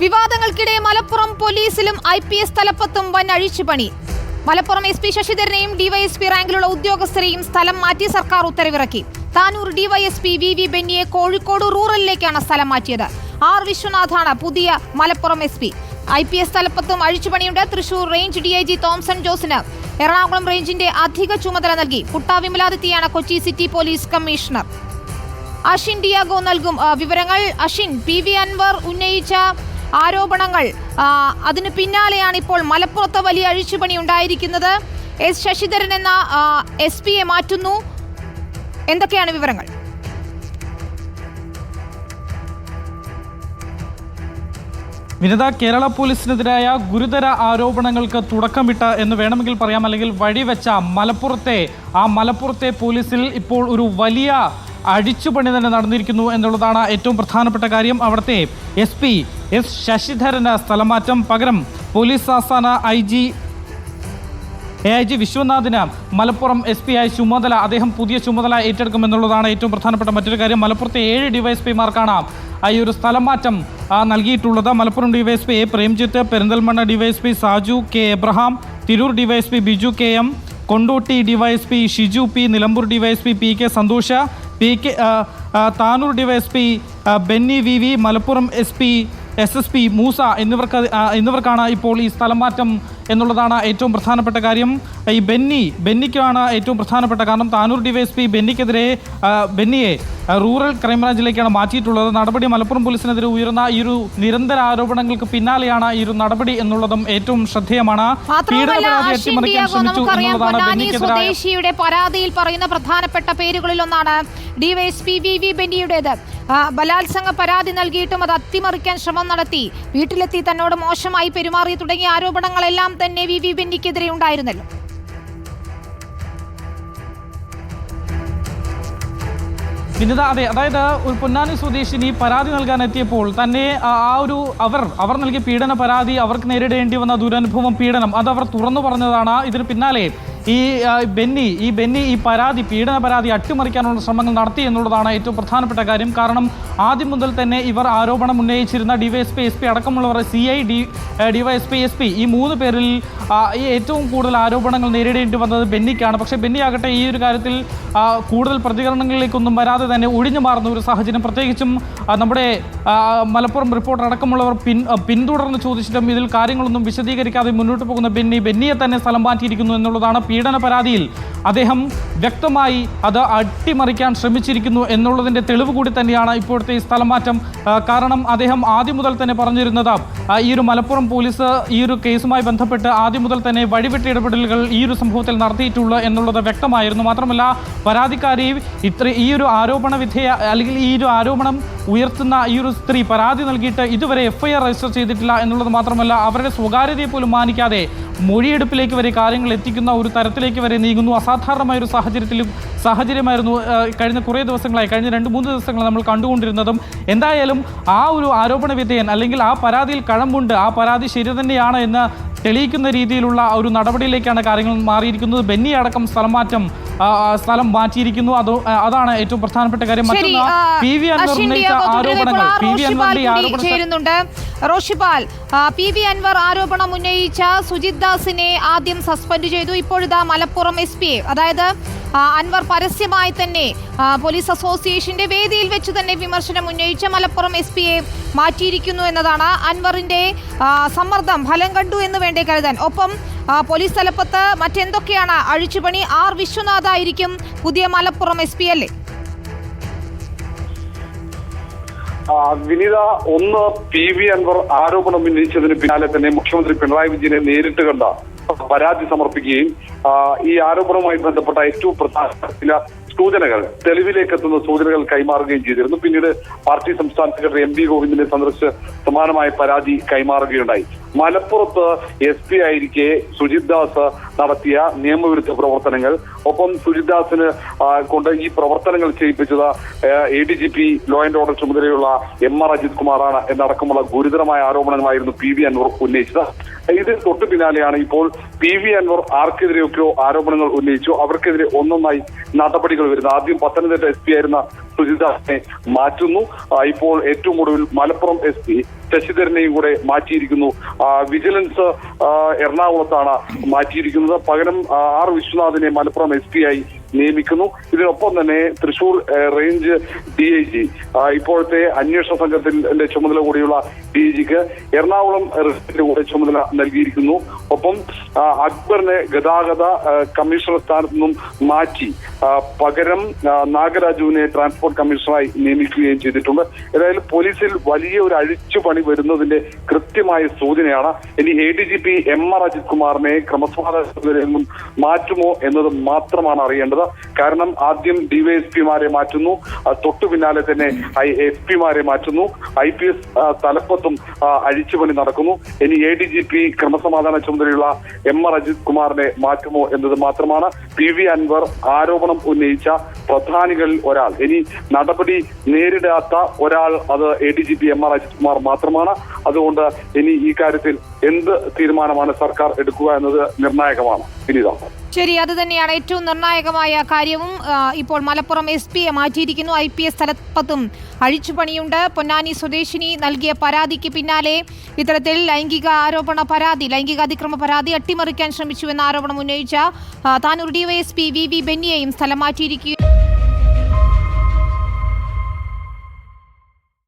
വിവാദങ്ങൾക്കിടെ മലപ്പുറം പോലീസിലും I P S തലപ്പത്തും വൻ അഴിച്ചുപണി മലപ്പുറം എസ് പി ശശിധരനെയും ഡിവൈഎസ്പി റാങ്കിലുള്ള ഉദ്യോഗസ്ഥരെയും സ്ഥലം മാറ്റി സർക്കാർ ഉത്തരവിറക്കി. താനൂർ ഡിവൈഎസ്പി വി വി ബെന്നിയെ കോഴിക്കോട് റൂറലിലേക്കാണ് സ്ഥലം മാറ്റിയത്. ആർ വിശ്വനാഥാണ് പുതിയ Malappuram S P. I P S തലപ്പത്തും അഴിച്ചുപണിയുണ്ട്. Thrissur range D I G Thomson ജോസിന് Ernakulam റേഞ്ചിന്റെ അധിക ചുമതല നൽകി. Putta വിമലാദിത്യയാണ് Kochi city police commissioner. Ashin Diego നൽകും വിവരങ്ങൾ. അഷിൻ പി വി അൻവർ ഉന്നയിച്ച ആരോപണങ്ങൾ. അതിന് പിന്നാലെയാണ് ഇപ്പോൾ മലപ്പുറത്ത് വലിയ അഴിച്ചുപണി ഉണ്ടായിരിക്കുന്നത്. എസ് ശശിധരൻ എന്ന എസ് പിയെ മാറ്റുന്നു. എന്തൊക്കെയാണ് വിവരങ്ങൾ? വിനിത കേരള പോലീസിനെതിരായ ഗുരുതര ആരോപണങ്ങൾക്ക് തുടക്കമിട്ട എന്ന് വേണമെങ്കിൽ പറയാം. അല്ലെങ്കിൽ വഴിവെച്ച മലപ്പുറത്തെ ആ മലപ്പുറത്തെ പോലീസിൽ ഇപ്പോൾ ഒരു വലിയ അഴിച്ചുപണി തന്നെ നടന്നിരിക്കുന്നു എന്നുള്ളതാണ് ഏറ്റവും പ്രധാനപ്പെട്ട കാര്യം. അവിടുത്തെ എസ് എസ് ശശിധരന് സ്ഥലമാറ്റം പകരം പോലീസ് ആസ്ഥാന I G A I G വിശ്വനാഥിന് Malappuram S P ആയി ചുമതല. അദ്ദേഹം പുതിയ ചുമതല ഏറ്റെടുക്കുമെന്നുള്ളതാണ് ഏറ്റവും പ്രധാനപ്പെട്ട മറ്റൊരു കാര്യം. മലപ്പുറത്തെ ഏഴ് ഡിവൈഎസ്പിമാർക്കാണ് ഈ ഒരു സ്ഥലമാറ്റം നൽകിയിട്ടുള്ളത്. Malappuram DYSP A Premjith Perinthalmanna DYSP Saju K Abraham Tirur DYSP Biju K M Kondotty DYSP Shiju P Nilambur DYSP P K Santhosh P K Tanur DYSP Benny V V Malappuram S P S S P Moosa എന്നിവർക്ക് എന്നിവർക്കാണ് ഇപ്പോൾ ഈ സ്ഥലം മാറ്റം എന്നുള്ളതാണ് ഏറ്റവും പ്രധാനപ്പെട്ട കാര്യം. ഈ ബെന്നി ബെന്നിക്കാണ് ഏറ്റവും പ്രധാനപ്പെട്ട കാരണം. താനൂർ ഡിവൈഎസ്പി ബെന്നിക്കെതിരെ ബെന്നിയെ റൂറൽ ക്രൈംബ്രാഞ്ചിലേക്കാണ് മാറ്റിയിട്ടുള്ളത്. നടപടി മലപ്പുറം പോലീസിനെതിരെ ഉയർന്ന ഈ ഒരു നിരന്തര ആരോപണങ്ങൾക്ക് പിന്നാലെയാണ് ഈ ഒരു നടപടി എന്നുള്ളതും ഏറ്റവും ശ്രദ്ധേയമാണ്. സ്വദേശിയുടെ പരാതിയിൽ പറയുന്ന പ്രധാനപ്പെട്ട പേരുകളിൽ ഒന്നാണ് ഡിവൈഎസ്പി വി വി ബെന്നിയുടേത്. ബലാത്സംഗ പരാതി നൽകിയിട്ടും അത് അട്ടിമറിക്കാൻ ശ്രമം നടത്തി. വീട്ടിലെത്തി തന്നോട് മോശമായി പെരുമാറി തുടങ്ങിയ ആരോപണങ്ങളെല്ലാം തന്നെ വി വി ബെന്നിക്കെതിരെ ഉണ്ടായിരുന്നല്ലോ. വിനിത അതെ അതായത് ഒരു പൊന്നാനി സ്വദേശിനി പരാതി നൽകാൻ എത്തിയപ്പോൾ തന്നെ ആ ഒരു അവർ അവർ നൽകിയ പീഡന പരാതി അവർക്ക് നേരിടേണ്ടി വന്ന ദുരനുഭവം പീഡനം അത് അവർ തുറന്നു പറഞ്ഞതാണ്. ഇതിന് പിന്നാലെ ഈ ബെന്നി ഈ ബെന്നി ഈ പരാതി പീഡന പരാതി അട്ടിമറിക്കാനുള്ള ശ്രമങ്ങൾ നടത്തി എന്നുള്ളതാണ് ഏറ്റവും പ്രധാനപ്പെട്ട കാര്യം. കാരണം ആദ്യം മുതൽ തന്നെ ഇവർ ആരോപണം ഉന്നയിച്ചിരുന്ന ഡിവൈഎസ്പി എസ് പി അടക്കമുള്ളവർ C I D DYSP S P ഈ മൂന്ന് പേരിൽ ഏറ്റവും കൂടുതൽ ആരോപണങ്ങൾ നേരിടേണ്ടി വന്നത് ബെന്നിക്കാണ്. പക്ഷേ ബെന്നി ആകട്ടെ ഈ ഒരു കാര്യത്തിൽ കൂടുതൽ പ്രതികരണങ്ങളിലേക്കൊന്നും വരാതെ തന്നെ ഒഴിഞ്ഞു മാറുന്ന ഒരു സാഹചര്യം. പ്രത്യേകിച്ചും നമ്മുടെ മലപ്പുറം റിപ്പോർട്ടർ അടക്കമുള്ളവർ പിൻ പിന്തുടർന്ന് ചോദിച്ചിട്ടും ഇതിൽ കാര്യങ്ങളൊന്നും വിശദീകരിക്കാതെ മുന്നോട്ട് പോകുന്ന ബെന്നി ബെന്നിയെ തന്നെ സ്ഥലം മാറ്റിയിരിക്കുന്നു എന്നുള്ളതാണ് പീഡന പരാതിയിൽ. അദ്ദേഹം വ്യക്തമായി അത് അട്ടിമറിക്കാൻ ശ്രമിച്ചിരിക്കുന്നു എന്നുള്ളതിന്റെ തെളിവ് കൂടി തന്നെയാണ് ഇപ്പോഴത്തെ ഈ സ്ഥലം മാറ്റം കാരണം അദ്ദേഹം ആദ്യം മുതൽ തന്നെ പറഞ്ഞിരുന്നത് ഈ ഒരു മലപ്പുറം പോലീസ് ഈ ഒരു കേസുമായി ബന്ധപ്പെട്ട് ആദ്യം മുതൽ തന്നെ വഴിവിട്ട ഇടപെടലുകൾ ഈ ഒരു സംഭവത്തിൽ നടത്തിയിട്ടുള്ളൂ എന്നുള്ളത് വ്യക്തമായിരുന്നു. മാത്രമല്ല പരാതിക്കാരി ഇത്ര ഈ ഒരു ആരോപണ വിധേയ അല്ലെങ്കിൽ ഈ ഒരു ആരോപണം ഉയർത്തുന്ന ഈ ഒരു സ്ത്രീ പരാതി നൽകിയിട്ട് ഇതുവരെ എഫ്ഐആർ രജിസ്റ്റർ ചെയ്തിട്ടില്ല എന്നുള്ളത് മാത്രമല്ല അവരുടെ സ്വകാര്യതയെ പോലും മാനിക്കാതെ മൊഴിയെടുപ്പിലേക്ക് വരെ കാര്യങ്ങൾ എത്തിക്കുന്ന ഒരു തരത്തിലേക്ക് വരെ നീങ്ങുന്നു. അസാധാരണമായ ഒരു സാഹചര്യത്തിലും സാഹചര്യമായിരുന്നു. കഴിഞ്ഞ കുറേ ദിവസങ്ങളായി കഴിഞ്ഞ രണ്ട് മൂന്ന് ദിവസങ്ങൾ നമ്മൾ കണ്ടുകൊണ്ടിരുന്നതും എന്തായാലും ആ ഒരു ആരോപണ വിധേയൻ അല്ലെങ്കിൽ ആ പരാതിയിൽ കഴമ്പുണ്ട് ആ പരാതി ശരി തന്നെയാണ് എന്ന് തെളിയിക്കുന്ന രീതിയിലുള്ള ഒരു നടപടിയിലേക്കാണ് കാര്യങ്ങൾ മാറിയിരിക്കുന്നത്. ബെന്നി അടക്കം സ്ഥലം മാറ്റം ആ, ആ, സ്ഥലം മാറ്റിയിരിക്കുന്നു. അത് അതാണ് ഏറ്റവും പ്രധാനപ്പെട്ട കാര്യം. മറ്റൊന്ന് പി വി അൻവർ ഉന്നയിച്ച ആരോപണങ്ങൾ. പി വി അൻവറിന്റെ ആരോപണ റോഷിപാൽ പി വി അൻവർ ആരോപണം ഉന്നയിച്ച സുജിത് ദാസിനെ ആദ്യം സസ്പെൻഡ് ചെയ്തു. ഇപ്പോഴിതാ മലപ്പുറം എസ് പി അതായത് അൻവർ പരസ്യമായി തന്നെ പോലീസ് അസോസിയേഷന്റെ വേദിയിൽ വെച്ച് തന്നെ വിമർശനം ഉന്നയിച്ച മലപ്പുറം എസ് പിയെ മാറ്റിയിരിക്കുന്നു എന്നതാണ് അൻവറിന്റെ സമ്മർദ്ദം. ഫലം കണ്ടു എന്ന് വേണ്ടേ കരുതാൻ. ഒപ്പം പോലീസ് തലപ്പത്ത് മറ്റെന്തൊക്കെയാണ് അഴിച്ചുപണി? ആർ വിശ്വനാഥ് ആയിരിക്കും പുതിയ മലപ്പുറം എസ് പി അല്ലേ? വിനീത ഒന്ന് പി വി അൻവർ ആരോപണം ഉന്നയിച്ചതിന് പിന്നാലെ തന്നെ മുഖ്യമന്ത്രി പിണറായി വിജയനെ നേരിട്ട് കണ്ട പരാതി സമർപ്പിക്കുകയും ഈ ആരോപണവുമായി ബന്ധപ്പെട്ട ഏറ്റവും പ്രധാന ചില സൂചനകൾ തെളിവിലേക്ക് എത്തുന്ന സൂചനകൾ കൈമാറുകയും ചെയ്തിരുന്നു. പിന്നീട് പാർട്ടി സംസ്ഥാന സെക്രട്ടറി എം വി ഗോവിന്ദിനെ സന്ദർശിച്ച് സമാനമായ പരാതി കൈമാറുകയുണ്ടായി. മലപ്പുറത്ത് എസ് പി ആയിരിക്കെ സുജിത് ദാസ് നടത്തിയ നിയമവിരുദ്ധ പ്രവർത്തനങ്ങൾ. ഒപ്പം സുജിത് ദാസിന് കൊണ്ട് ഈ പ്രവർത്തനങ്ങൾ ചെയ്യിപ്പിച്ചത് A D G P law and order ചുമതലയുള്ള എം ആർ അജിത് കുമാറാണ് എന്നടക്കമുള്ള ഗുരുതരമായ ആരോപണങ്ങളായിരുന്നു പി വി അൻവർ ഉന്നയിച്ചത്. ഇതിന് തൊട്ടു പിന്നാലെയാണ് ഇപ്പോൾ പി വി അൻവർ ആർക്കെതിരെയൊക്കെയോ ആരോപണങ്ങൾ ഉന്നയിച്ചു അവർക്കെതിരെ ഒന്നൊന്നായി നടപടികൾ വരുന്നത്. ആദ്യം പത്തനംതിട്ട എസ് പി ആയിരുന്ന സുജിതാസിനെ മാറ്റുന്നു. ഇപ്പോൾ ഏറ്റവും ഒടുവിൽ മലപ്പുറം എസ് പി ശശിധരനെയും കൂടെ മാറ്റിയിരിക്കുന്നു. വിജിലൻസ് എറണാകുളത്താണ് മാറ്റിയിരിക്കുന്നത്. പകരം ആർ വിശ്വനാഥിനെ മലപ്പുറം എസ് പി ആയി നിയമിക്കുന്നു. ഇതിനൊപ്പം തന്നെ Thrissur range D I G. ഇപ്പോഴത്തെ അന്വേഷണ സംഘത്തിന്റെ ചുമതല കൂടിയുള്ള ഡി ഐ ജിക്ക് എറണാകുളം കൂടെ ചുമതല നൽകിയിരിക്കുന്നു. ഒപ്പം അക്ബറിനെ ഗതാഗത കമ്മീഷണർ സ്ഥാനത്ത് നിന്നും മാറ്റി പകരം നാഗരാജുവിനെ ട്രാൻസ്പോർട്ട് കമ്മീഷണറായി നിയമിക്കുകയും ചെയ്തിട്ടുണ്ട്. ഏതായാലും പോലീസിൽ വലിയ ഒരു അഴിച്ചുപണി വരുന്നതിന്റെ കൃത്യമായ സൂചനയാണ്. ഇനി A D G P M R Ajith കുമാറിനെ ക്രമസമാധാന മാറ്റുമോ എന്നത് മാത്രമാണ് അറിയേണ്ടത്. കാരണം ആദ്യം ഡിവൈഎസ്പിമാരെ മാറ്റുന്നു. തൊട്ടു പിന്നാലെ തന്നെ ഐ എസ് പിമാരെ മാറ്റുന്നു. ഐ പി എസ് തലപ്പത്തും അഴിച്ചുപണി നടക്കുന്നു. ഇനി എ ഡി ജി പി ക്രമസമാധാന ചുമതലയുള്ള എം ആർ അജിത് കുമാറിനെ മാറ്റുമോ എന്നത് മാത്രമാണ് പി വി അൻവർ ആരോപണം ഉന്നയിച്ച പ്രധാനികളിൽ ഒരാൾ. ഇനി നടപടി നേരിടാത്ത ഒരാൾ അത് A D G P M R Ajith Kumar മാത്രമാണ്. അതുകൊണ്ട് ഇനി ഈ കാര്യത്തിൽ എന്ത് തീരുമാനമാണ് സർക്കാർ എടുക്കുക എന്നത് നിർണായകമാണ്. വിനീത ശരി അത് തന്നെയാണ് ഏറ്റവും നിർണായകമായ കാര്യവും. ഇപ്പോൾ മലപ്പുറം എസ് പിയെ മാറ്റിയിരിക്കുന്നു. ഐ പി എസ് സ്ഥലപ്പത്തും അഴിച്ചുപണിയുണ്ട് പൊന്നാനി സ്വദേശിനി നൽകിയ പരാതിക്ക് പിന്നാലെ ഇത്തരത്തിൽ ലൈംഗിക ആരോപണ പരാതി ലൈംഗിക അതിക്രമ പരാതി അട്ടിമറിക്കാൻ ശ്രമിച്ചുവെന്ന ആരോപണം ഉന്നയിച്ച താനൂർ ഡിവൈഎസ്പി വി വി ബെന്നിയെയും സ്ഥലം മാറ്റിയിരിക്കുകയും